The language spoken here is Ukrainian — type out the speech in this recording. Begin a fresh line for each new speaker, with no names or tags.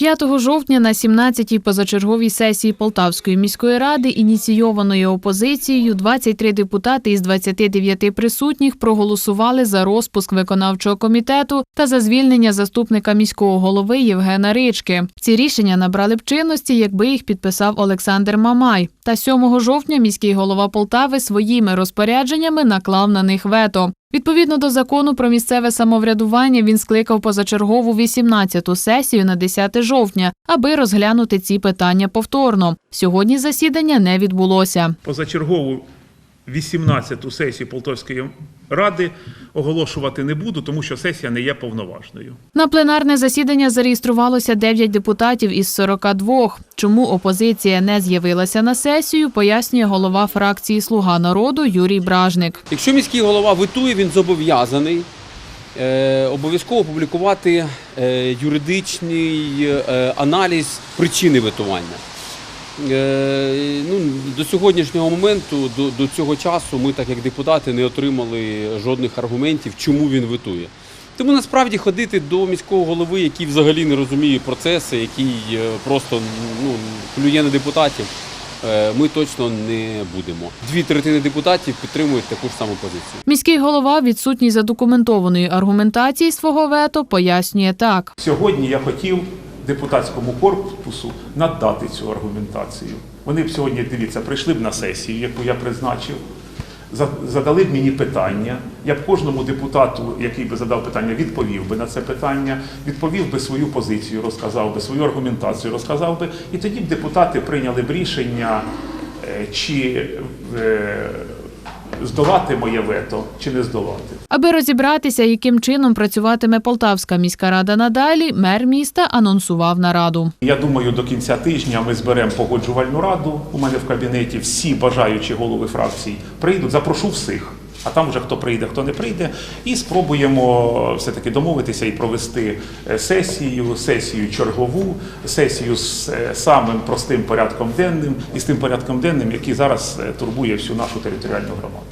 5 жовтня на 17-й позачерговій сесії Полтавської міської ради, ініційованої опозицією, 23 депутати із 29 присутніх проголосували за розпуск виконавчого комітету та за звільнення заступника міського голови Євгена Рички. Ці рішення набрали б чинності, якби їх підписав Олександр Мамай. Та 7 жовтня міський голова Полтави своїми розпорядженнями наклав на них вето. Відповідно до закону про місцеве самоврядування, він скликав позачергову 18-ту сесію на 10 жовтня, аби розглянути ці питання повторно. Сьогодні засідання не відбулося.
позачергову 18-ту сесію Полтавської ради оголошувати не буду, тому що сесія не є повноважною.
На пленарне засідання зареєструвалося 9 депутатів із 42. Чому опозиція не з'явилася на сесію, пояснює голова фракції Слуга народу Юрій Бражник.
Якщо міський голова витує, він зобов'язаний е, обов'язково публікувати е, юридичний е, аналіз причини витування. Е, ну, до сьогоднішнього моменту, до, до цього часу, ми, так як депутати, не отримали жодних аргументів, чому він витує. Тому насправді ходити до міського голови, який взагалі не розуміє процеси, який е, просто ну, плює на депутатів, е, ми точно не будемо. Дві третини депутатів підтримують таку ж саму позицію.
Міський голова, відсутній задокументованої аргументації свого вето, пояснює так.
Сьогодні я хотів депутатському корпусу надати цю аргументацію. Вони б сьогодні, дивіться, прийшли б на сесію, яку я призначив, задали б мені питання. Я б кожному депутату, який би задав питання, відповів би на це питання, відповів би свою позицію, розказав би свою аргументацію, розказав би, і тоді б депутати прийняли б рішення, е, чи е, здолати моє вето, чи не здолати.
Аби розібратися, яким чином працюватиме Полтавська міська рада надалі, мер міста анонсував нараду.
Я думаю, до кінця тижня ми зберемо погоджувальну раду. У мене в кабінеті всі бажаючі голови фракцій прийдуть. Запрошу всіх. А там вже хто прийде, хто не прийде, і спробуємо все-таки домовитися і провести е, сесію, сесію чергову, сесію з е, самим простим порядком денним і з тим порядком денним, який зараз е, турбує всю нашу територіальну громаду.